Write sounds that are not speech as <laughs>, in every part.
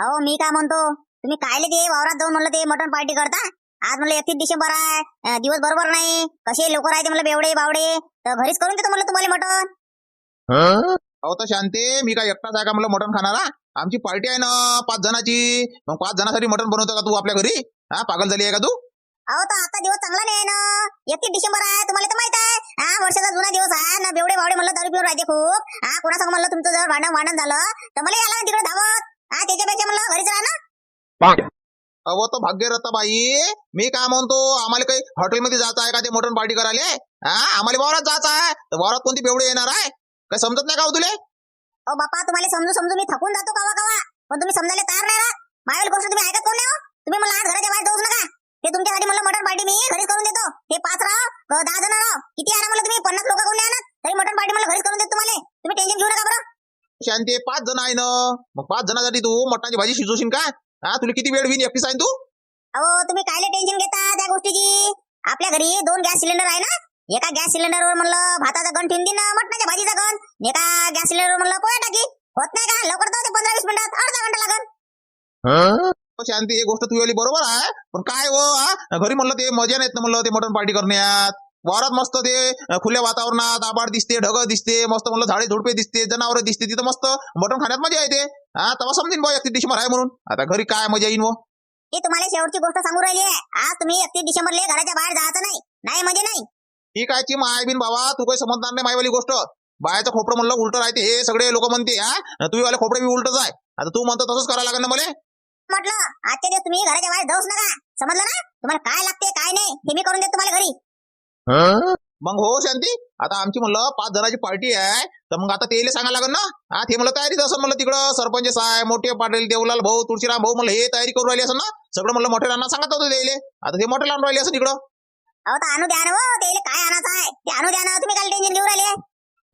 अहो मी काय म्हणतो? तुम्ही कायले ते वावरात जाऊन म्हणलं ते मटण पार्टी करता? आज म्हणलं एकतीस डिसेंबर आहे. अं, दिवस बरोबर नाही. कसे लोक राहते म्हणलं बेवडे बावडे? तर घरीच करून देतो म्हणलं तुम्हाला मटण. अहो तर शांती मी काय एकटाच आहे का म्हणलं मटण खाणारा? आमची पार्टी आहे ना पाच जणांची. मग पाच जणांसाठी मटण बनवतो का तू आपल्या घरी? हा पागल झाली आहे का तू? अहो तर आता दिवस चांगला नाही आहे ना. एकतीस डिसेंबर आहे तुम्हाला तर माहीत आहे. हा वर्षाचा जुना दिवस आहे ना. बेवडे बावडे म्हणलं दारू पिऊन राहते खूप. हा कोणासंग म्हणलं तुमचं जर भांडण भांडण झालं तर मला याला तिकडे धावत. हा त्याच्यापेक्षा म्हणलं घरीच राहा ना. अहो तो भाग्यरथ बाई मी काय म्हणतो आम्हाला काही हॉटेलमध्ये जायचं आहे का ते मटण पार्टी करायला? हा आम्हाला वावरात जायचं आहे. तर वावरात कोणती बेवडे येणार आहे? काय समजत नाही का हो तुले? अहो बापा तुम्हाला समजू समजू मी थकून जातो कवा कवा. पण तुम्ही समजायला तयार नाही राहत माझ्या गोष्ट तुम्ही ऐकत कोण नाही हो? तुम्ही मला आज घराच्या बाहेर जाऊच नका. ते तुमच्यासाठी म्हणलं मटण पार्टी मी घरीच करून देतो. ते पाच राव अं, दहा जण राव. किती आणा म्हणलं तुम्ही? पन्नास लोक कोणी आणत? तरी मटण पार्टी मला घरीच करून देतो तुम्हाला. तुम्ही टेन्शन घेऊ नका बरं. शांती पाच जण आहे ना? मग पाच जणांसाठी तू मटणाची भाजी शिजवशील का हा तुला किती वेळ होईल एकटीच आहे तू? अहो तुम्ही कायले टेन्शन घेता त्या गोष्टीची? आपल्या घरी दोन गॅस सिलेंडर आहे ना? एका गॅस सिलेंडरवर म्हणलं भाताचा गण ठेवून देईन मटणाच्या भाजीचा गण. एका गॅस सिलेंडरवर म्हणलं पोळ्या टाकी. होत नाही का? लवकर जाऊ ते पंधरा वीस मिनिटात. अर्धा घंटा लागल. हो, शांती ही गोष्ट तुझी बरोबर आहे. पण काय हो हा? घरी म्हणलं ते मजा नाहीत ना म्हणलं ते मटण पार्टी करण्यात. वावरात मस्त ते खुल्या वातावरणात आबाड दिसते ढग दिसते मस्त म्हणलं झाडे झुडपे दिसते जनावर दिसते तिथं मस्त मटण खाण्यात मजा येते. हा तेव्हा समजेन बा एकतीस डिसेंबर आहे म्हणून. आता घरी काय मजा येईन हो मी तुम्हाला शेवटची गोष्ट सांगू राहिली आहे. आज तुम्ही एकतीस डिसेंबरला घराच्या बाहेर जायचं नाही. नाही म्हणजे नाही. ठीक आहे ची माय बिन बाबा तू काही समजणार नाही मायवाली गोष्ट. बायाचं खोपडं म्हणलं उलट राहते हे सगळे लोक म्हणते हा? तू वाले खोपडे बी उलटच आहे. आता तू म्हणतो तसंच करायला लागेल ना मला? म्हटलं आजच्या दिवस तुम्ही घराच्या बाहेर जाऊच नका. समजलं ना? तुम्हाला काय लागते काय नाही हे मी करून देतो तुम्हाला घरी. मग हो शांती. आता आमची म्हणलं पाच जणांची पार्टी आहे. तर मग आता तेले सांगायला लागेल ना? हा ते म्हणलं तयारीच असं म्हणलं तिकडं सरपंच साहेब मोठे पाटील देवलाल भाऊ तुळशीराम भाऊ म्हणलं हे तयारी करून राहिली असं ना? सगळं म्हणलं मोठ्या सांगत होतं त्याले आता ते मोठे आणून राहिले असं तिकडं. अहो तर आणू द्या ना हो त्याला काय आणायचं आहे? ते आणू द्या ना तुम्ही काय टेन्शन घेऊ राहिले?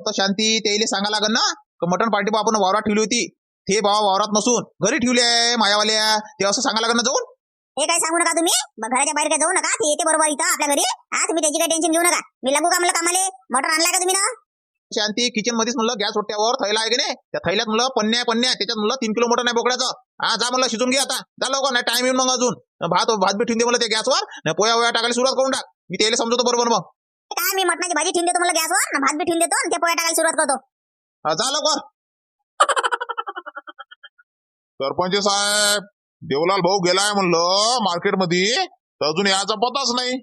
तर शांती त्याले सांगायला लागेल ना? का मटण पार्टी बा आपण वावरात ठेवली होती. ते बाबा वावरात नसून घरी ठेवली आहे मायावाल्या. ते असं सांगायला लागेल ना जाऊन? हे काय सांगू नका तुम्ही? मग घराच्या बाहेर काय जाऊ नका? ते येते बरोबर इथं आपल्या घरी. हा तुम्ही त्याची काही टेन्शन घेऊ नका. मी लागू का म्हणलं कामाले. मटण आणलाय का तुम्ही ना? शांती किचन मध्येच म्हणलं गॅस ओट्यावर थैला आहे की नाही? त्या थैल्यात म्हणलं पन्न्या पन्न्या. त्याच्यात म्हणलं तीन किलो मोठं नाही बोकड्याचं हा जा म्हणलं शिजून घे आता. जा लवकर नाही टाइम येऊन मग अजून. भात भात बी ठेवून दे म्हणलं त्या गॅसवर नाही पोया वया टाकायला सुरुवात करून टाक. मी त्याला समजतो बरोबर मग. काय मी मटणाची भाजी ठेवून देतो मला गॅसवर ना भात बी ठेवून देतो आणि ते पोळ्या टाकायला सुरुवात करतो. हा, जा लवकर. <laughs> सरपंच साहेब देवलाल भाऊ गेलाय म्हणलं मार्केटमध्ये. तर अजून याचा पताच नाही.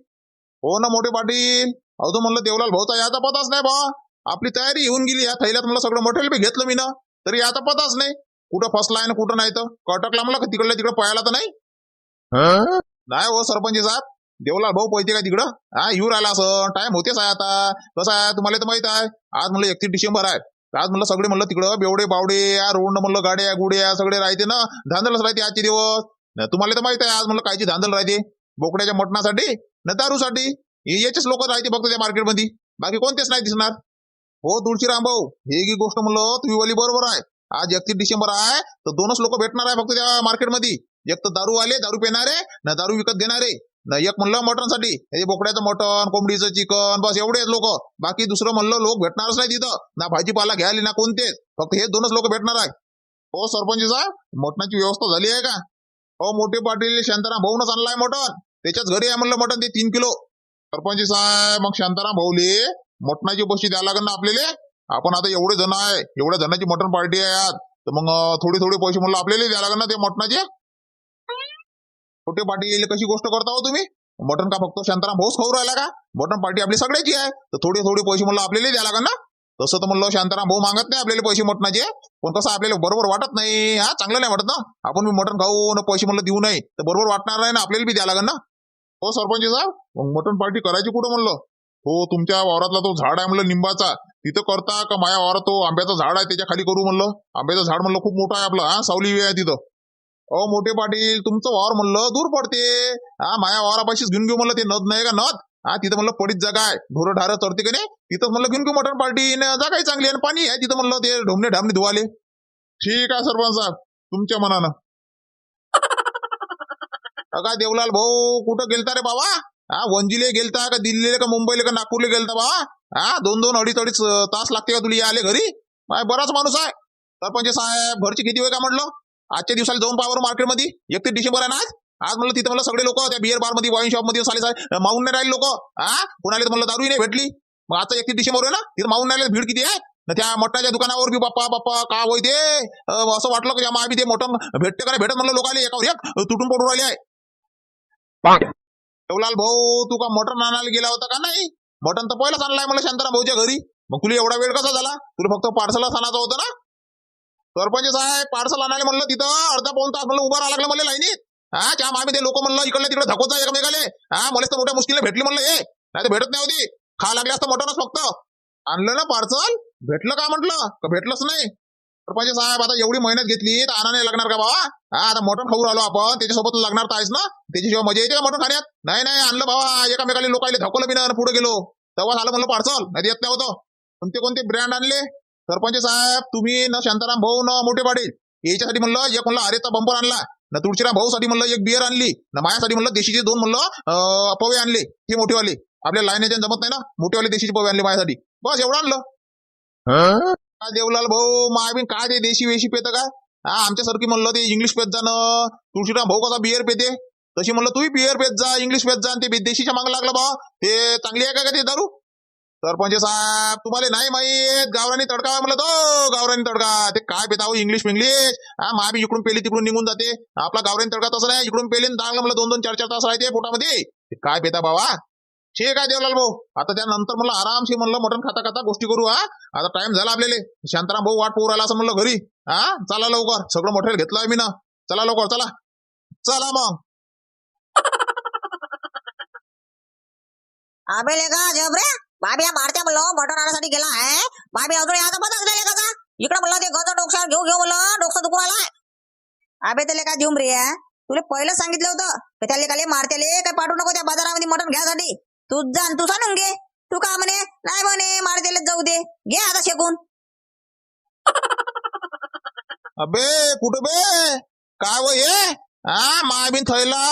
हो ना मोठे पाटील? अजून म्हणलं देवलाल भाऊचा याचा पताच नाही बा. आपली तयारी येऊन गेली. या थैल्यात म्हणलं सगळं मटेरियल बी घेतलं मी ना. तरी याचा पताच नाही. कुठं फसलाय ना कुठं नाही तर? कटकला म्हणलं तिकडल्या तिकडे पळायला तर नाही? नाही हो सरपंच साहेब. देवलाल भाऊ पळते काय तिकडं? हा येऊ राहिला असं. टाइम होतेच आहे आता. कसं आहे? तुम्हाला तर माहीत आहे. आज म्हणलं एकतीस डिसेंबर आहे. आज म्हणलं सगळे म्हणलं तिकडं बेवडे बावडे या रोड म्हणलं गाड्या गुड्या सगळे राहते ना धांदलच राहते आजचे दिवस. तुम्हाला तर माहीत आहे आज म्हणलं कायची धांदल राहते. बोकड्याच्या मटणासाठी न दारूसाठी. हे याचेच लोक राहते फक्त त्या मार्केटमध्ये. बाकी कोणतेच नाही दिसणार. हो तुळशीराम भाऊ हे की गोष्ट म्हणलं तुम्ही वाली बरोबर आहे. आज एकतीस डिसेंबर आहे तर दोनच लोक भेटणार आहे फक्त त्या मार्केटमध्ये. एक तर दारू आले दारू पिणारे न दारू विकत घेणारे. एक म्हणलं मटनसाठी हे बोकड्याचं मटन कोंबडीचं चिकन बस एवढेच लोक. बाकी दुसरं म्हणलं लोक भेटणारच नाही तिथं. ना भाजीपाला घ्यायला ना कोणतेच. फक्त हे दोनच लोक भेटणार आहे. हो सरपंच साहेब मटणाची व्यवस्था झाली आहे का? हो मोठे पाटील शांताराम भाऊनच आणलाय मटन त्याच्याच घरी आहे म्हणलं मटन ते तीन किलो. सरपंच साहेब मग शांताराम भाऊले मटणाची बशी द्यायला लागेल ना आपल्याला? आपण आता एवढे जण आहे एवढ्या जणांची मटण पार्टी आहे आज. तर मग थोडे थोडे पैसे म्हणलं आपल्याला द्यायला लागेल ना ते मटणाचे? छोटे पाटील कशी गोष्ट करता हो तुम्ही? मटण का फक्त शांताराम भाऊच खाऊ राहिला का? मटण पार्टी आपली सगळ्याची आहे. तर थोडे थोडे पैसे म्हणलं आपल्याला द्यायला लागेल ना? तसं तर म्हणलं शांताराम भाऊ मागत नाही आपल्याला पैसे मटणाचे. पण कसं आपल्याला बरोबर वाटत नाही. हा चांगलं नाही वाटत ना? आपण मटण खाऊ न पैसे म्हणलं देऊ नाही. तर बरोबर वाटणार नाही ना? आपल्याला बी द्यायला लागेल ना? हो सरपंच साहेब? मग मटण पार्टी करायची कुठं म्हणलं? हो तुमच्या वावरातला तो झाड आहे म्हणलं निंबाचा. तिथं करता का माया वावरात तो आंब्याचं झाड आहे त्याच्याखाली करू म्हणलं? आंब्याचं झाड म्हणलं खूप मोठं आहे आपलं. हा सावली आहे तिथं. अहो मोठे पाटील तुमचं वावर म्हणलं दूर पडते. हा माया वावरापाशीच घेऊन घेऊ म्हणलं ते नद नाही का नद? हा तिथं म्हणलं पडीत जागा आहे. ढोरं ढारं चरते का नाही? तिथं म्हणलं घेऊन घेऊ मटण पार्टी. जागाही चांगली आहे. आणि पाणी आहे. तिथं म्हणलं ते ढोमणे ढामणे धुवाले. ठीक आहे सरपंच साहेब. तुमच्या मनानं. <laughs> का देवलाल भाऊ कुठं गेलता रे बाबा? हा वंजीले गेलता का दिल्लीला का मुंबईला का नागपूरला गेलता बाबा? हा दोन दोन अडीच अडीच तास लागते का तुला यायले घरी? बराच माणूस आहे. सरपंच साहेब घरची किती वेळ का म्हटलं? आजच्या दिवसाला जाऊन पावर मार्केटमध्ये एकतीस डिसेंबर आहे ना आज? आज म्हणलं तिथं मला सगळे लोक त्या बिअर बारमध्ये वाईन शॉपमध्ये साले मागून नाही राहिले लोक. हा कोणाला म्हणलं दारूही नाही भेटली. मग आता एकतीस डिसेंबर आहे ना? तिथं मागून राहिले. भीड किती आहे? न त्या मटणाच्या दुकानावर बी बाप्पा बाप्पा का होय ते? असं वाटलं की आम्ही ते मटण भेटते का नाही? भेटत म्हणलं लोकांना एकावर एक. तुटून पडून राहिले आहे. देवलाल भाऊ तू का मटण आणायला गेला होता का नाही? मटण तर पहिलाच आणलाय मला शांताराम भाऊच्या घरी. मग तुला एवढा वेळ कसा झाला? तुला फक्त पार्सलच आणायचं होतं ना? सरपंच साहेब पार्सल आणायला म्हणलं तिथं अर्धा पाऊन तास म्हणलं उभा राहा लागलं म्हणलं लाईनीत. हा त्या मामी ते लोक म्हणलं इकडलं तिकडे धकोचा एकमेकाले. हा मला तर मोठ्या मुश्किलने भेटली म्हणलं हे नाही तर भेटत नाही होती. खा लागले असतं मटणच फक्त. आणलं ना पार्सल? भेटलं का म्हटलं? का भेटलंच नाही. सरपंच साहेब आता एवढी मेहनत घेतली तर आणा नाही लागणार का बाबा? हा आता मटण खाऊ राहिलो आपण त्याच्यासोबत लागणार तर आहेस ना? त्याच्याशिवाय मजा येते का मटण खाण्यात? नाही नाही आणलं बाबा. एकामेकाला लोकांना धकवलं बी नाही पुढे गेलो. तेव्हा आलं म्हणलं पार्सल नाही येत नाही होतं. कोणते कोणते ब्रँड आणले? सरपंच साहेब तुम्ही न शांताराम भाऊ न मोठे पाटील याच्यासाठी म्हणलं एक म्हणलं अरेचा बंपर आणला न तुळशीराम भाऊ साठी म्हणलं एक बियर आणली न माझ्यासाठी म्हणलं देशीचे दोन म्हणलं पवे आणले ही मोठीवाली. आपल्या लाईन जमत नाही ना मोठीवाली देशीचे पवे आणले माझ्यासाठी बस एवढं आणलं. काय देवलाल भाऊ मायबीन काय ते देशी वेशी पेत का? हा आमच्यासारखी म्हणलं ते इंग्लिश पेत जाणं तुळशीराम भाऊ कसा बियर पेते? तशी म्हणलं तूही बियर पेत जा इंग्लिश पेत जा ते देशीच्या मागं लागलं बा ते चांगली आहे का ते दारू? सरपंच साहेब तुम्हाला नाही माहीत. गावरानी तडका म्हणलं तो गावरानी तडका. ते काय पेता इंग्लिश इंग्लिश हा माबी इकडून पेली तिकडून निघून जाते. आपला गावरानी तडका तसं नाही. इकडून पेली चांगलं म्हणलं दोन दोन चार चार तास राहते पोटामध्ये. ते काय पेता बाबा? ठीक आहे देवलाल भाऊ? आता त्यानंतर म्हणलं आरामशी म्हणलं मटण खाता खाता गोष्टी करू हा. आता टाइम झाला आपल्याला. शांताराम भाऊ वाट पोर आला असं म्हणलं घरी. हा चला लवकर. सगळं मटेरियल घेतलं मी ना. चला लवकर चला. चला मग. अबे लेका जबरे बाबी मारत्या म्हणलं हो, मटण आणण्यासाठी गेला आहे. बाबी अजून याचा पताच नाही का इकडे म्हणलं ते गज डोक्यावर घेऊ घेऊ म्हणलं हो, डोकं दुखू आलाय. अबे त्याला काय देऊन रे तुला पहिलं सांगितलं होतं की त्या लेकाले मारत्याले काय पाठवू नको त्या बाजारामध्ये मटण घ्यासाठी. तू जा तू सांगून घे. तू का म्हणे नाही म्हणे मारत्याला जाऊ दे. घे आता शेकून. अबे कुठं बे? काय वय हे? हा मायबीन थैला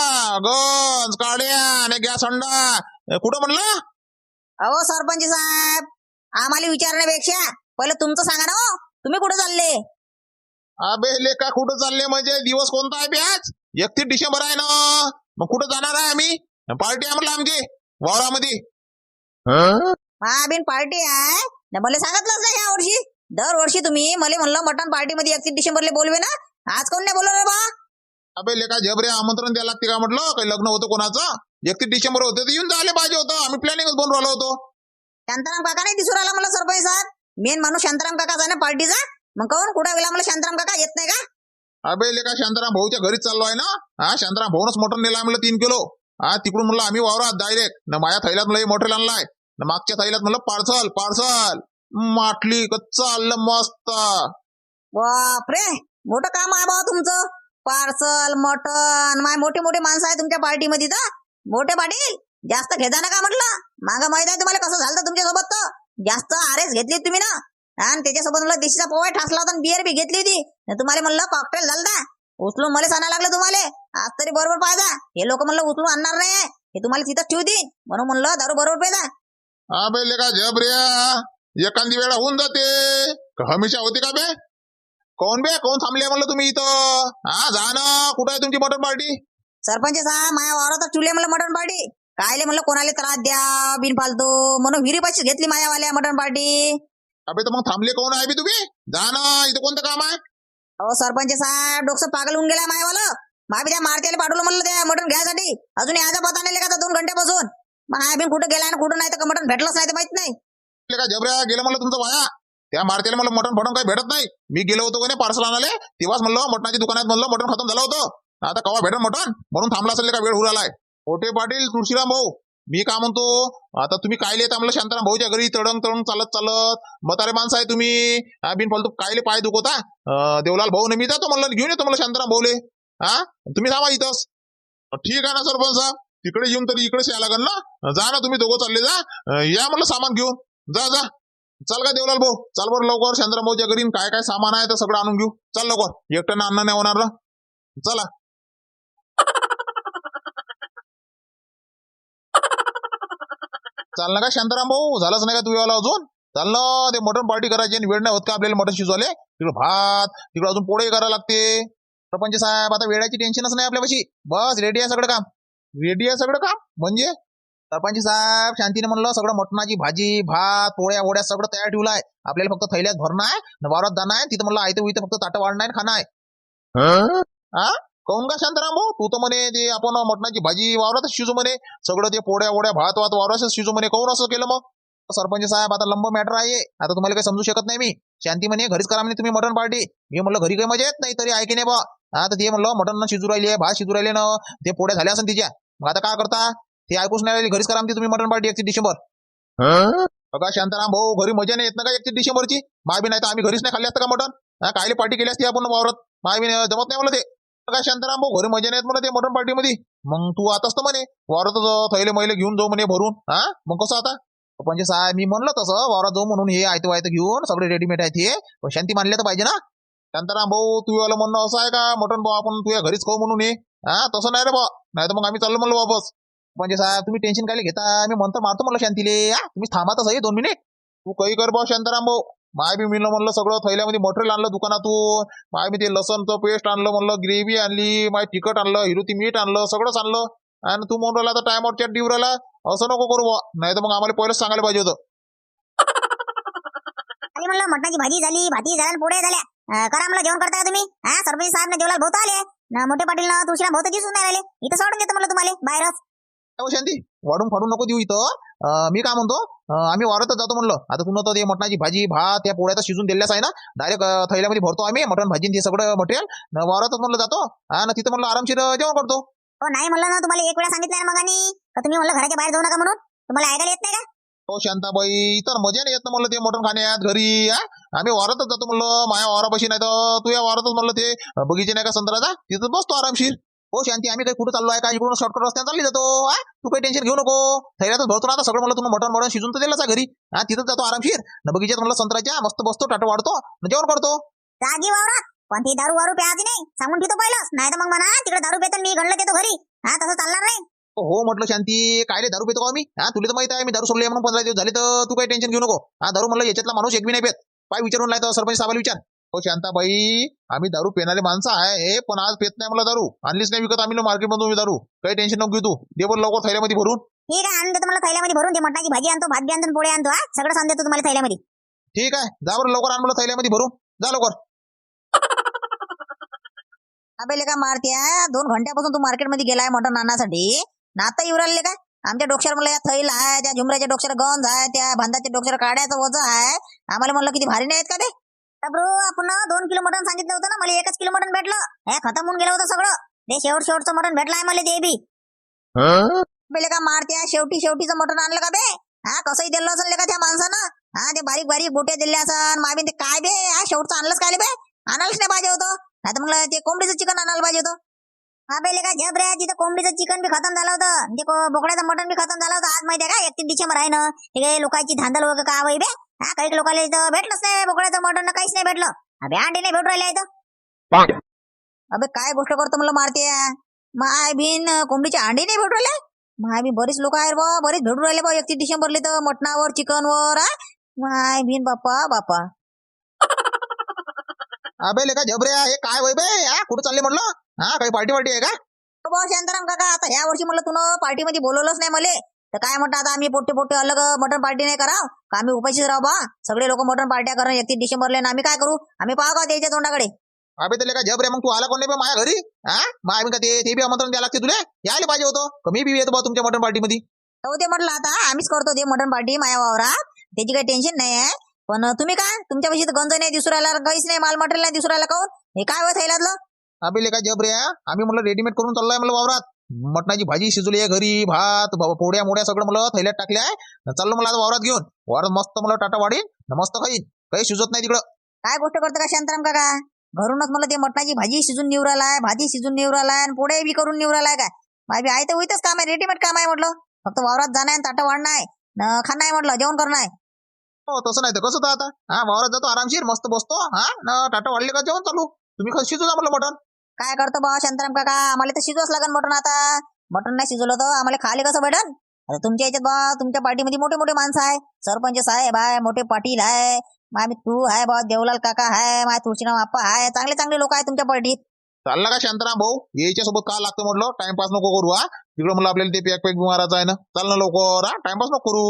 गंज काड्या आणि गॅस अंडा. कुठं म्हणलं? अहो सरपंच साहेब आम्हाला विचारण्यापेक्षा पहिलं तुमचं सांगा ना हो. तुम्ही कुठे चालले? अबे लेका कुठं चालले म्हणजे? दिवस कोणता आहे बे आज? एकतीस डिसेंबर आहे ना. मग कुठं जाणार आहे आम्ही? पार्टी आहे म्हणलं आमची वावरामध्ये. महाबीन पार्टी आहे. न मला सांगितलंच नाही या वर्षी. दरवर्षी तुम्ही मला म्हणलं मटण पार्टी मध्ये एकतीस डिसेंबरला बोलवे ना. आज कोण नाही बोलवलं रे बा? अबे लेका जबरे आमंत्रण द्यायला लागते का म्हटलं? काही लग्न होतं कोणाचं? एकतीस डिसेंबर होतं तर येऊन जायला पाहिजे होतं. आम्ही प्लॅनिंगच बनवून राहिलो होतो. शांताराम काका नाही दिसून आला मला सरपंच साहेब. मेन माणूस शांताराम काकाचा आहे ना पार्टीचा मग कोण? कुठं गेला मला शांताराम काका? येत नाही का? अबे लेका शांताराम भाऊच्या घरीच चाललो आहे ना? हा शांताराम भाऊनच मटण नेला म्हणलं तीन किलो. हा तिकडून म्हणलं आम्ही वावरात डायरेक्ट न माझ्या थैल्यात म्हणलं मोठे आणलाय. न मागच्या थैल्यात म्हणलं पार्सल पार्सल माटली कच्चा आलं मस्त. बापरे मोठं काम आहे बाबा तुमचं. पार्सल मटन माय मोठे मोठे माणसं आहे तुमच्या पार्टीमध्ये तर. मोठे पाटील जास्त घेता ना का म्हटलं. माग माहीत आहे तुम्हाला कसं झालं तुमच्यासोबत तर? जास्त आरेस घेतली तुम्ही ना. आणि त्याच्यासोबत म्हणलं देशीचा पोवाय ठासला होता बिअर बी घेतली होती. तुम्हाला म्हणलं कॉकटेल झालं उचलून मला सांगा लागलं तुम्हाला. आज तरी बरोबर पाहिजा. हे लोक म्हणलं उचलून आणणार नाही. हे तुम्हाला तिथं ठेवू देईन म्हणून म्हणलं दारू बरोबर पाहिजा अबे लेका रे. एखादी वेळा होऊन जाते. हमेशा होते का बे? कोण बे? कोण थांबले म्हणलं तुम्ही इथं? हा जा ना. कुठं आहे तुमची मटण पार्टी? सरपंच साहेब. माझ्या वावरात ठेवले मला मटण पार्टी. कायले म्हणलं कोणाला त्रास द्या बिन फालतू म्हणून विहिरी पैसे घेतली माझ्यावाल्या मटण पार्टी. अबे तर मग थांबले कोण आहे बे तुम्ही? जा ना. इथं कोणतं काम आहे? अहो सरपंच साहेब. डोकं पागल होऊन गेलाय मायवालं. माय त्या मारत्याला पाठवलं म्हणलं त्या मटण घ्यायसाठी. अजून याचा पता नाही का दोन घंट्यापासून? मग हाय बिन कुठं गेलाय आणि कुठं नाही तर मटण भेटलंच नाही तर माहीत नाही. का जबऱ्या गेलं म्हणलं तुमचं वाया? त्या मारतेला म्हणलं मटण फटण काही भेटत नाही. मी गेलो होतो कोणी पार्सल आणाले तेव्हाच म्हणलं मटणाच्या दुकानात म्हणलं मटण खतम झालं होतं. आता कवा भेटन मटण? म्हणून थांबला असेल का वेळ उरालाय मोठे पाटील? तुळशीराम भाऊ. मी का म्हणतो आता तुम्ही कायले म्हणलं शांताराम भाऊच्या घरी तडंग तडंग चालत चालत. मतारे माणसं आहे तुम्ही. हा, बिन फालतू कायले पाय दुखवता? देवलाल भाऊ मी जातो. म्हणलं घेऊन येतो म्हणलं शांताराम भाऊले. हा? तुम्ही थांबा इथंच. ठीक आहे ना सरपंच साहेब. तिकडे येऊन तरी इकडेच यायला लागेल ना? जा ना तुम्ही दोघं चालले जा. या म्हणलं सामान घेऊन. जा जा. चल का देवलाल भाऊ. चल बरं लवकर. शांताराम भाऊच्या घरी काय काय सामान आहे ते सगळं आणून घेऊ. चल लवकर. एकट्यानं अन्न नाही होणार ना. चला. चाल ना का शांताराम भाऊ? झालंच नाही का तू याला अजून? चाललं. ते मटन पार्टी करायची आणि वेळ नाही होत का आपल्याला मटन शिजवले तिकडे भात तिकडे अजून पोळे करायला लागते. सरपंच साहेब आता वेळाची टेन्शनच नाही आपल्यापाशी. बस रेडी आहे सगळं काम. रेडी आहे सगळं काम. म्हणजे? सरपंच साहेब शांतीने म्हणलं सगळं मटणाची भाजी भात पोळ्या ओढ्या सगळं तयार ठेवलं आहे आपल्याला फक्त थैल्यात भरणं आहे वावरात जाणं आहे तिथं म्हणलं आयते इथं फक्त ताटं वाढणं आहे खाणं आहे काऊन का शांताराम भाऊ? तू तर म्हणे ते आपण मटणाची भाजी वावरातच शिजू म्हणे. सगळं ते पोळ्या ओढ्या भात वात वावरातच शिजू म्हणे. काऊन असं केलं मग? सरपंच साहेब आता लंब मॅटर आहे. आता तुम्हाला काही समजू शकत नाही मी. शांती म्हणे घरीच करा म्हणे तुम्ही मटण पार्टी मी म्हणलं घरी काही मजा येत नाही तरी ऐके नाही बा आता ते म्हणलं मटण शिजू राहिली आहे भात शिजू राहिले ना. ते पोळ्या झाल्या असं तिच्या. मग आता काय करता? ते ऐकूच नाही राहिली. घरीच करा म्हणते तुम्ही मटण पार्टी एकतीस डिसेंबर. बघा शांताराम भाऊ घरी मजा नाही येत ना का एकतीस डिसेंबरची? माय बी नाही तर आम्ही घरीच नाही खाल्ली असतं का मटण? हा कायले पार्टी केली असती आपण वावरात? माय बी नाही- जमत नाही मला ते. बघा शांताराम भाऊ घरी मजा नाही येत मला ते मटण पार्टी मध्ये मग तू आताच तर म्हणे वावरातच थैले मैले घेऊन जाऊ म्हणे भरून. हा? मग कसं आता? सरपंच साहेब मी म्हणलं तसं वावरात जाऊ म्हणून हे आयतं वायतं घेऊन सगळे रेडीमेड आहे ते पण शांती मानले तर पाहिजे ना? शांताराम भाऊ तू वाला म्हणणं असं आहे का? मटण भाऊ आपण तुझ्या घरीच खाऊ म्हणून ये हा तसं नाही रे बा नाही तर मग आम्ही चाललो म्हणलं वापस. म्हणजे साहेब तुम्ही टेन्शन काय घेता? मी म्हणतो मारतो मला शांतीले. हा तुम्ही थांबा तसं दोन मिनिट तू काही कर बा शांताराम भाऊ. माय बी मिळलं म्हणलं सगळं थैल्यामध्ये मटेरियल आणलं दुकानातून. माय मी ते लसणचं पेस्ट आणलं म्हणलं ग्रेव्ही आणली माय तिखट आणलं हिरुती मीठ आणलं सगळंच आणलं. आणि तू म्हणून राहिला तर टायमावर चॅट देऊ राहिला. असं नको करू बा नाही तर मग आम्हाला पहिलेच सांगायला पाहिजे होतं. आणि म्हणलं मटणाची भाजी झाली भाजी झाल्या आणि पोळ्या झाल्या. करा म्हणलं जेवण करताय तुम्ही? हा सरपंच साहेब जेवला भाऊ आले. मोठे पाटील ना तुळशीला भाऊ दिसून नाही राहिले. इथं सोडून देतो म्हणलं तुम्हाला बाहेरच. शांती वाढून फाडून नको देऊ इथं मी काय म्हणतो आम्ही वावरातच जातो म्हणलं. आता तर ते मटणाची भाजी भात त्या पोळ्या शिजून दिल्याच आहे ना. डायरेक्ट थैल्यामध्ये भरतो आम्ही मटण भाजी ते सगळं मटेरियल वावरातच म्हणलं जातो आणि तिथं म्हणलं आरामशीर जेवण करतो. हो नाही म्हणलं ना तुम्हाला एक वेळा सांगितलं मग आणि तुम्ही म्हणलं घराच्या बाहेर जाऊ नका म्हणून? तुम्हाला ऐकायला येत नाही का? हो शांताबाई तर मजा नाही येत ना म्हणलं ते मटण खाण्यात घरी आम्ही वावरातच जातो म्हणलं माया वावरापाशी नाही तर तू या वावरातच म्हणलं ते बगीचे नाही का संत्र्याचा? तिथं बसतो आरामशीर. हो शांती आम्ही काही कुठं चाललो आहे का इकडून शॉर्टकट रस्त्याने चालली जातो? हा तू काही टेन्शन घेऊ नको. थैल्यातच भरतो ना आता सगळं मला तुम्ही मटण मटण शिजून तर दिलंच आहे घरी. हा तिथं जातो आरामशीर न बगीच्यात म्हणलं संत्र्याच्या मस्त बसतो टाटा वाढतो जेवण करतो. जागी वावरात. पण ती दारू वारू प्यायची नाही. सांगून ठेवतो पहिलंच नाही तर मग म्हणा तिकडे दारू पेतो मी गणलं देतो घरी. हा तसं चालणार नाही. हो म्हटलं शांती. काय रे दारू पितो का मी? हा तुला तर माहीत आहे मी दारू सोडली म्हणून पंधरा दिवस झाले तर तू काही टेन्शन घेऊ नको. हा दारू म्हणलं याच्यातला माणूस एक बी नाही पेत. पाय विचारून नाही तर सरपंच साहेबाला विचार. हो शांताबाई आम्ही दारू पिणारे माणसं आहे पण आज पेत नाही मला दारू. आणलीच नाही विकत आम्ही मार्केटमधून दारू. काही टेन्शन नको घेऊ तू. दे बरं लवकर थैल्यामध्ये भरून. ठीक आहे आणून देतो मला थैल्यामध्ये भरून. ते मटणाची भाजी आणतो भात बी आणतो आणि पोळ्या आणतो हा. सगळं सांगून देतो तुम्हाला थैल्यामध्ये. ठीक आहे. जा बरं लवकर आण मला थैल्यामध्ये भरून. जा लवकर. अबे का मारते दोन घंट्यापासून तू मार्केटमध्ये गेलाय मटण आणण्यासाठी ना आता येऊ राहिले का आमच्या डोक्यावर मला या थैल आहे त्या झुमऱ्याच्या डोक्यावर गंज आहे त्या भांदाच्या डोक्यावर काड्याचं वज आहे. आम्हाला म्हणलं किती भारी नाही आहेत का ते? आपण दोन किलो मटण सांगितलं होतं ना मला एकच किलो मटण भेटलं. हे खतम होऊन गेलं होतं सगळं. ते शेवट शेवटचं मटण भेटलं आहे मला ते बी. पहिले का मारते शेवटी शेवटीचं मटण आणलं का बे? हा कसंही दिलं असेल का त्या माणसानं. हा ते बारीक बारीक गोट्या दिल्या असन माबी ते काय बे? हा शेवटचं आणलंच काय बे? आणायलाच नाही पाहिजे होतं. नाही तर मग ते कोंबडीचं चिकन आणायला पाहिजे होतं. हा पहिले का झेप रे तिथं कोंबडीचं चिकन बी खतम झालं होतं ते बोकड्याचं मटण बी खतम झालं होतं. आज माहिती आहे का एकतीस डिसेंबर आहे ना ते लोकांची धांदल वगैरे का वय बे? हा काही लोकांना इथं भेटलंच नाही बोकड्याचं मटण ना काहीच नाही भेटलं. अबे अंडे नाही भेटू राहिले इथं. अबे काय गोष्ट करतो म्हणलं मारते माय बिन कोंबडीचे अंडे नाही भेटू राहिले माय बी बरीच लोक आहेत बा बरेच भेटू राहिले बा एकतीस डिसेंबरले तर मटणावर चिकनवर माय बिन बाप्पा बाप्पा. अबे लेका झबऱ्या हे काय वय बे? हा कुठं चालले म्हटलं हा काही पार्टी वार्टी आहे का? बा शांताराम काका आता ह्या वर्षी म्हणलं तुला पार्टीमध्ये बोलवलंच नाही मले. तर काय म्हणतं आता आम्ही पोट्टे पोट्टे अलग मटन पार्टी नाही कराव? का आम्ही उपाशीच राहू बा? सगळे लोक मटन पार्ट्या करून एकतीस डिसेंबरला आणि आम्ही काय करू? आम्ही पाहू का त्याच्या तोंडाकडे. अबे तर लेका झबऱ्या मग तू आला कोण नाही बे माझ्या घरी? हा मग आम्ही का ते ते बी आमंत्रण द्यायला लागते तुला? यायला पाहिजे होतं. का मी बी येतो बा तुमच्या मटन पार्टीमध्ये? तर ते म्हटलं आता आम्हीच करतो ते मटन पार्टी माया वावरात. त्याची काही टेन्शन नाही आहे. पण तुम्ही काय? तुमच्यापाशी तर गंज नाही दिसू राहिला काहीच नाही माल मटेरियल नाही दिसू राहिला काहून? हे काय होत थैल्यातलं अबे लेका झबऱ्या आम्ही म्हणलं रेडीमेड करून चाललोय म्हणलं वावरात. मटणाची भाजी शिजवली आहे घरी भात पोळ्या मोड्या सगळं मला थैल्यात टाकल्या आहे. चाललो मला आता वावरात घेऊन. वावरात मस्त मला टाटा वाढीन मस्त खाईन. काही शिजत नाही तिकडं. काय गोष्ट करतो का शांताराम काका? घरूनच मला ते मटणाची भाजी शिजून निवरालाय भाजी शिजून निवरालाय आणि पोळ्या बी करून निवरालाय काय? बी आहे तर होईतच काम आहे रेडीमेड काम आहे म्हटलं. फक्त वावरात जाणं आहे ताटं वाढणं आहे. न खाणं आहे म्हटलं जेवण करणं आहे. हो तसं नाही तर कसं तर आता? हा वावरात जातो आरामशीर मस्त बसतो. हा न टाटा वाढले का जेवण चालू? तुम्ही शिजू जा म्हणलं मटण. काय करतो बा शांताराम काका? आम्हाला तर शिजवाच लागन मटण आता. मटण नाही शिजवलं तर आम्हाला खाले कसं भेटन? आता तुमच्या याच्यात बा तुमच्या पार्टीमध्ये मोठे मोठे माणसं आहे. सरपंच साहेब आहे मोठे पाटील आहे. आम्ही तू आहे बा देवलाल काका आहे माय तुळशीराम आप्पा आहे. चांगले चांगले लोक आहे तुमच्या पार्टीत. चालला का शांताराम भाऊ? याच्या सोबत का लागतं म्हटलं? टाइमपास नको करू हा. तिकडे म्हणलं आपल्याला ते पॅक पॅक मारायचं आहे ना. चाल ना लवकर हा. टाइमपास नको करू.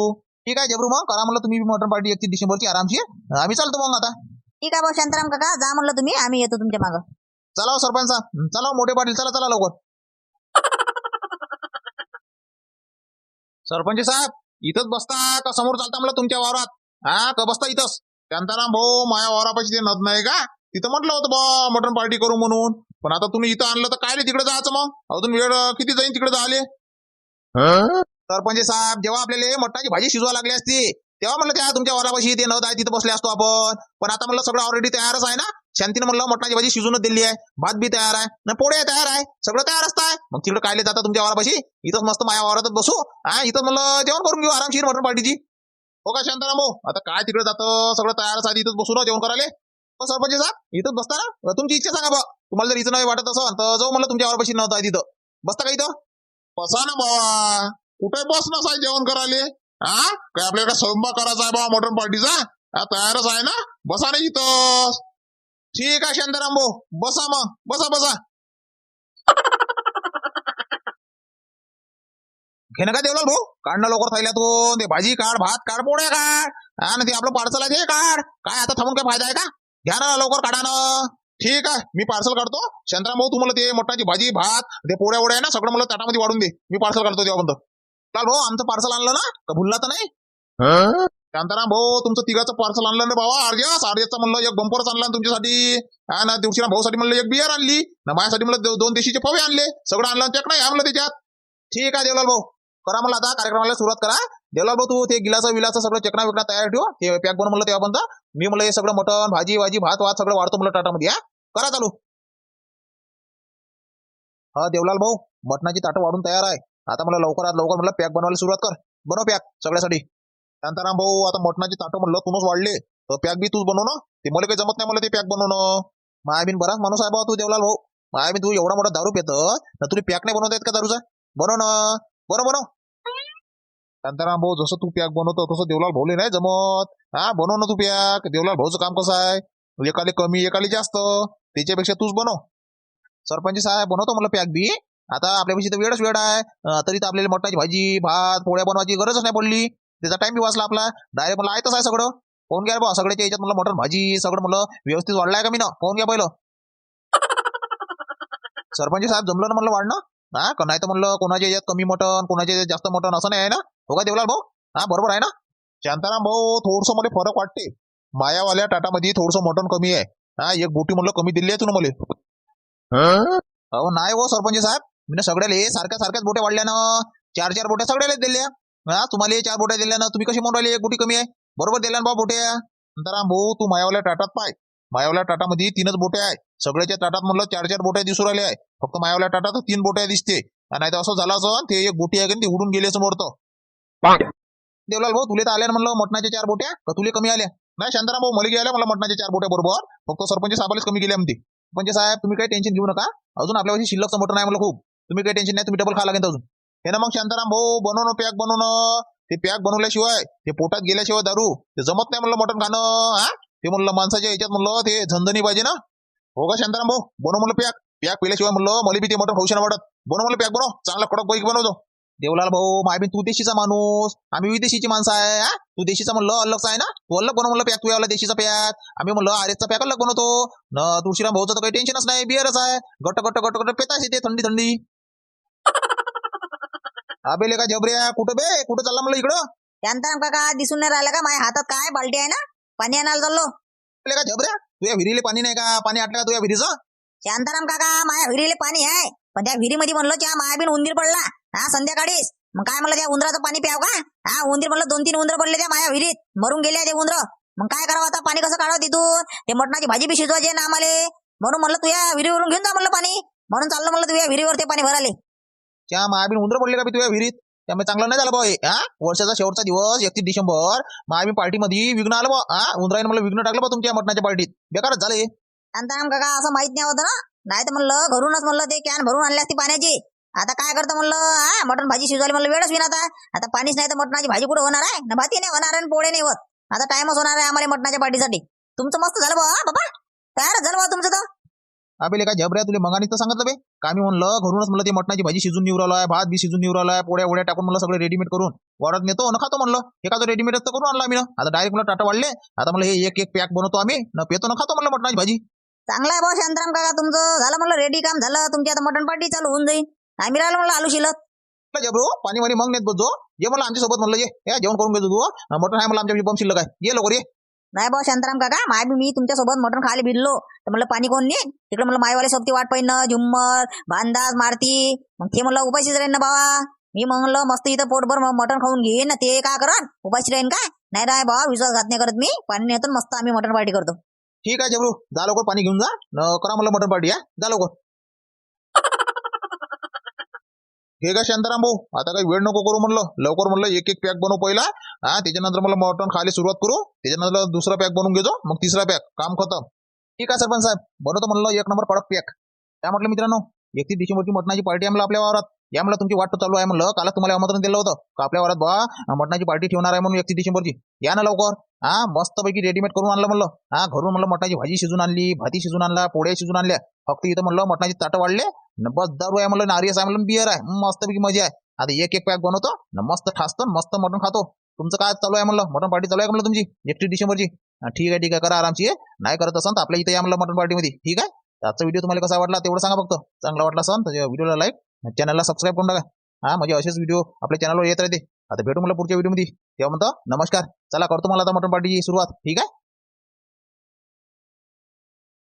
ठीक आहे जबरू मग. करा म्हणलं तुम्ही मटन पार्टी एकतीस डिसेंबरची आरामची आम्ही चालतो मग आता. ठीक आहे भाऊ शांताराम काका जा म्हणलं तुम्ही. आम्ही येतो तुमच्या मागं. चला हो सरपंच साहेब. चला हो मोठे पाटील चला चला लवकर. <laughs> सरपंच साहेब इथंच बसता का समोर चालता म्हणलं तुमच्या वावरात? हा का बसता इथंच? शांताराम भाऊ माया वारापाशी ते नद नाही का? तिथं म्हटलं होतं बा मटण पार्टी करू म्हणून. पण आता तुम्ही इथं आणलं तर काय रे तिकडे जायचं मग? अजून वेळ किती जाईन तिकडे जायले? सरपंच साहेब जेव्हा आपल्याला मटणाची भाजी शिजवा लागली असती तेव्हा म्हणलं त्या तुमच्या वरापाशी ते नद आहे तिथं बसले असतो आपण. पण आता म्हणलं सगळं ऑलरेडी तयारच आहे ना? शांतीनं म्हणलं मटणाची भाजी शिजूनच दिली आहे. भात बी तयार आहे. ना पोळ्या तयार आहे. सगळं तयार आहे. मग तिकडे कायले जाता तुमच्या वारापाशी इथंच मस्त माया वावरातच बसू. हा इथं म्हणलं जेवण करून घेऊ आरामशीर मटण पार्टीची. हो का शांताराम भाऊ? आता काय तिकडे जातं? सगळं तयारच आहे इथंच बसू ना जेवण करायला. हो, सरपंच साहेब इथंच बसता ना? तुमची इच्छा सांगा बा तुम्हाला जर इथं नाही वाटत असं तर जाऊ म्हणलं तुमच्या वारापाशी नव्हतं आहे तिथं. बसता का इथं? बसा ना बाबा कुठे बस ना साहेब जेवण करायला? हा? काय आपल्याला काय स्वयंपाक करायचा आहे बाबा मटण पार्टीचा? तयारच आहे ना? बसा ना इथं ठीक आहे शांताराम भाऊ. बसा मग. बसा बसा. घे ना का देवलाल भाऊ? काढणं लवकर लवकर थैल्यातून. ते भाजी काढ भात काढ पोळ्या काढ. आणि ते आपलं पार्सल आहे ते काढ. काय आता थांबून काय फायदा आहे का? घ्या ना लवकर काढा ना. ठीक आहे मी पार्सल काढतो. शांताराम भाऊ तुम्हाला ते मटणाची भाजी भात ते पोळ्या वोड्या आहे ना सगळं मला ताटामध्ये वाढून दे. मी पार्सल काढतो तेव्हा लाल भाऊ आमचं पार्सल आणलं ना? का भुलला तर नाही? शांताराम भाऊ तुमचं तिघाचं पार्सल आणलं ना भावा आर्यस. आर्यसचा म्हणलं एक बंपरच आणला तुमच्यासाठी. हा ना भाऊ भाऊसाठी म्हणलं एक बियर आणली. ना माझ्यासाठी म्हणलं दोन देशीचे पवे आणले. सगळं आणलं चेक नाही आणलं त्याच्यात. ठीक आहे देवलाल भाऊ. करा मला आता कार्यक्रमाला सुरुवात करा. देवलाल भाऊ तू ते गिलाचं विलाचं सगळं चकना विकना तयार ठेव. ते पॅक बनवून म्हणलं तेव्हा बंद मी म्हणलं हे सगळं मटण भाजी भाजी भात वात सगळं वाढतो म्हणलं टाटामध्ये या करा चालू. हा देवलाल भाऊ मटणाची ताटं वाढून तयार आहे. आता मला लवकरात लवकर म्हणलं पॅक बनवायला सुरुवात कर. बनव पॅक सगळ्यासाठी. शांताराम भाऊ आता मटणाची ताटं म्हणलं तूच वाढले. तर पॅक बी तूच बनव ना ते मला काही जमत नाही मला ते पॅक बनवणं. मायाबीन बराच माणूस आहे भाऊ तू देवलाल भाऊ. मायाबीन तू एवढा मोठा दारू पेत ना तुला पॅक नाही बनवता येत का दारूचा? बनव ना. बनव बनव. शांताराम भाऊ जसं तू पॅक बनवतो तसं देवलाल भाऊले नाही जमत. हा बनव ना तू पॅक. देवलाल भाऊचं काम कसं आहे? एकाले कमी एकाले जास्त. त्याच्यापेक्षा तूच बनव. सरपंच साहेब बनवतो मला पॅक बी. आता आपल्यापेक्षा तर वेळच वेळ आहे. तरी तर आपल्याला मटणाची भाजी भात पोळ्या बनवायची गरजच नाही पडली. त्याचा टाइम बी वाचला आपला. डायरेक्ट मला आहेतच आहे सगळं. पाहून घ्या बा सगळ्याच्या याच्यात मला मटण भाजी सगळं मला व्यवस्थित वाढलाय का मी ना पाहून घ्या पहिलं. <laughs> सरपंच साहेब जमलं ना म्हणलं वाढणं? हा का नाही तर म्हणलं कोणाच्या याच्यात कमी मटण कोणाच्या याच्यात जास्त मटण असं नाही आहे ना? हो का देवलाल भाऊ? हा बरोबर आहे ना? शांताराम भाऊ थोडस मला फरक वाटते. मायावाल्या टाटामध्ये थोडस मटण कमी आहे. हा एक बोटी म्हणलं कमी दिली आहे तू मला. अहो नाही हो सरपंच साहेब. मी सगळ्याला हे सारख्या सारख्याच बोट्या वाढल्या ना. चार चार बोट्या सगळ्याला दिल्या. हा तुम्हाला हे चार बोट्या दिल्या ना तुम्ही कशी म्हणून राहिली? एक बोटी कमी आहे. बरोबर दिल्या ना बा बोट्या नंतर भाऊ तू मायावाल्या टाटात पाय. मायावाल्या टाटामध्ये तीनच बोट्या आहे. सगळ्याच्या टाटात म्हणलं चार चार बोट्या दिसू राहिल्या आहे. फक्त मायावाल्या टाटात तीन बोट्या दिसते. नाही तर असं झालं असं ते एक बोटी आहे की ती उडून गेली समोर तर. देवलाल भाऊ तुले तर आल्या म्हणलं मटणाच्या चार बोट्या? का तुले कमी आल्या? नाही शांताराम भाऊ मला गेल्या मला मटणाच्या चार बोट्या बरोबर. फक्त सरपंच साहेबालाच कमी केल्या म्हणते. म्हणजे साहेब तुम्ही काही टेन्शन घेऊ नका. अजून आपल्यापाशी शिल्लकचं मटण आहे म्हणलं खूप. तुम्ही काही टेन्शन नाही तुम्ही डबल खा लागेल अजून. हे ना मग शांताराम भाऊ बनवणं पॅक बनवणं ते पॅक बनवल्याशिवाय ते पोटात गेल्याशिवाय दारू. ते जमत नाही म्हणलं मटण खाणं हा? ते म्हणलं माणसाच्या याच्यात म्हणलं ते झंझणी पाहिजे ना. हो का शांताराम भाऊ? बनव म्हणलं पॅक पॅक पिल्याशिवाय म्हणलं मला बी ते मटण खाऊशी नाही वाटत. बनव म्हणलं पॅक बनव. चांगला कडक बैक बनवतो. देवलाल भाऊ मायबीन तू देशीचा माणूस. आम्ही विदेशीची माणसं आहे हा? तू देशीचा म्हणलं अलगचा आहे ना? तू अलग बनव म्हणलं पॅक तू यावला देशीचा पॅक आम्ही म्हणलं आरेचा पॅक अलग बनवतो. न तुळशीराम भाऊचं तर काही टेन्शनच नाही बिअरच आहे. गट्ट गट गट गट्ट पेताच येते थंडी थंडी. अबे का झबऱ्या कुठं बे? कुठं चालला म्हणलं इकडं? शांताराम काका दिसून नाही राहिलं का? माझ्या हातात काय बाल्टी आहे ना? पाणी आणायला चाललो. अबे का झबऱ्या तुझ्या विहिरीले पाणी नाही का? पाणी आटलं का तुझ्या विहिरीचं? शांताराम काका माझ्या विहिरीला पाणी आहे. पण त्या विहिरीमध्ये म्हणलं त्या मायाबीन उंदीर पडला. हा संध्याकाळीच. मग काय म्हणलं त्या उंदराचं पाणी प्याव का? हा उंदीर म्हणलं दोन तीन उंदर पडले त्या माया विहिरीत. मरून गेले ते उंदर. मग काय करावं आता? पाणी कसं काढावं तिथून? ते मटणाची भाजी बी शिजवायची ना आम्हाला. म्हणून म्हणलं तुझ्या विहिरीवरून घेऊन जा म्हणलं पाणी. म्हणून चाललं म्हणलं तुझ्या विहिरीवर ते पाणी भराले. त्या महाबीन उंदर पडले का तुझ्या विहिरीत? त्यामुळे चांगलं नाही झालं भाऊ हा वर्षाचा शेवटचा दिवस एकतीस डिसेंबर. महाबीन पार्टीमध्ये विघ्न आलं बा हा? उंदराने मला विघ्न टाकलं बा तुमच्या मटणाच्या पार्टीत. बेकारच झाले शांताराम काका असं माहीत नाही होतं ना? नाही तर म्हणलं घरूनच म्हणलं ते कॅन भरून आणली असती पाण्याची. आता काय करतं म्हणलं हा? मटण भाजी शिजवायला म्हणलं वेळच विना आता आता पाणीच नाही तर मटणाची भाजी कुठं होणार आहे? ना भाती नाही होणार आणि पोळे नाही होत. आता टाइमच होणार आहे आम्हाला मटणाच्या पार्टीसाठी. तुमचं मस्त झालं बा बाबा? तयार झालं बा तुमचं तर. अबे काय झबऱ्या तुला मगानी तर सांगितलं बे. का मी म्हणलं घरूनच म्हणलं ते मटणाची भाजी शिजून निवरालो आहे भात बी शिजून निवरालो आहे पोळ्या वड्या टाकून म्हणलं सगळं रेडीमेड करून. वरात नेतो न खातो म्हणलं. हे का तो रेडीमेडच तर करून आणला मी आता डायरेक्ट म्हणलं टाटा वाढले. आता म्हणलं हे एक एक पॅक बनवतो आम्ही. न पेतो न खातो म्हणलं मटणाची भाजी. चांगला आहे भाऊ शांताराम काका तुमचं. झालं म्हणलं रेडी काम झालं. तुमची आता मटण पार्टी चालू होऊन जाईल. आम्ही राहिलो म्हणलं आलू शिलत जबरू पाणी वाणी मग नेत बसतो ये म्हणलं आमच्यासोबत म्हणलं ये. हे जेवण करून घेतो तू अं, मटण आहे म्हणलं आमच्या बम शिल्लक आहे. ये लवकर ये. नाही भाऊ शांताराम काका माय बी मी तुमच्यासोबत मटण खायला भिडलो. तर म्हणलं पाणी कोण नाही तिकडे म्हणलं मायवाले सोबती वाट पाहिजे झुम्मर भांदाज मारती. मग ते म्हणलं उपाशीच राहीन ना बाबा. मी म्हणलं मस्त इथं पोटभर मटण खाऊन घेईन ना ते का करण उपाशी राहीन काय? नाही राय बाबा विश्वासघात नाही करत मी. पाणी नेतो मस्त आम्ही मटण पार्टी करतो. ठीक आहे जबरू. जा लवकर पाणी घेऊन जा. न करा म्हणलं मटण पार्टी हा? जा लवकर. हे का शांताराम भाऊ? आता काही वेळ नको करू म्हणलं. लवकर म्हणलं एक एक पॅक बनव पहिला. हा त्याच्यानंतर मला मटण खायला सुरुवात करू. त्याच्यानंतर दुसरा पॅक बनवून घेतो मग तिसरा पॅक काम खतम. ठीक आहे सरपंच साहेब. बनवतो म्हणलं एक नंबर कडक पॅक काय म्हटलं मित्रांनो? एकतीस डिसेंबरची मटणाची पार्टी आम्हाला आपल्या वावरात. या म्हणलं तुमची वाट चालू आहे म्हणलं. काल तुम्हाला आमंत्रण दिलं होतं. का आपल्या वावरात बा मटणाची पार्टी ठेवणार आहे म्हणून एकतीस डिसेंबरची? या ना लवकर. हा मस्तपैकी रेडीमेड करून आणलं म्हणलं. हा घरून म्हणलं मटणाची भाजी शिजून आणली भाती शिजून आणला पोळ्या शिजून आणल्या. फक्त इथं म्हणलं मटणाची ताटं वाढले. न बस दारू आहे म्हणलं नारियस आहे म्हणलं बियर आहे. मस्तपैकी मजा आहे. आता एक एक पॅक बनवतो न मस्त ठासतो मस्त मटण खातो. तुमचं काय चालू आहे म्हणलं? मटण पार्टी चालू आहे म्हणलं तुमची? एकतीस डिसेंबरची. ठीक आहे ठीक आहे करा आरामची नाही करत असाल तर आपल्या इथे या म्हणलं मटण पार्टीमध्ये ठीक आहे? आजचा व्हिडिओ तुम्हाला कसा वाटला तेवढं सांगा फक्त. चांगला वाटला असेल तर व्हिडिओला लाईक चॅनलला सबस्क्राईब करून टाका. हा म्हणजे असेच व्हिडिओ आपल्या चॅनलवर येत राहते. आता भेटू मला पुढच्या व्हिडिओमध्ये तेव्हा म्हणतो नमस्कार. चला करतो मला आता मटण पार्टीची सुरुवात. ठीक आहे?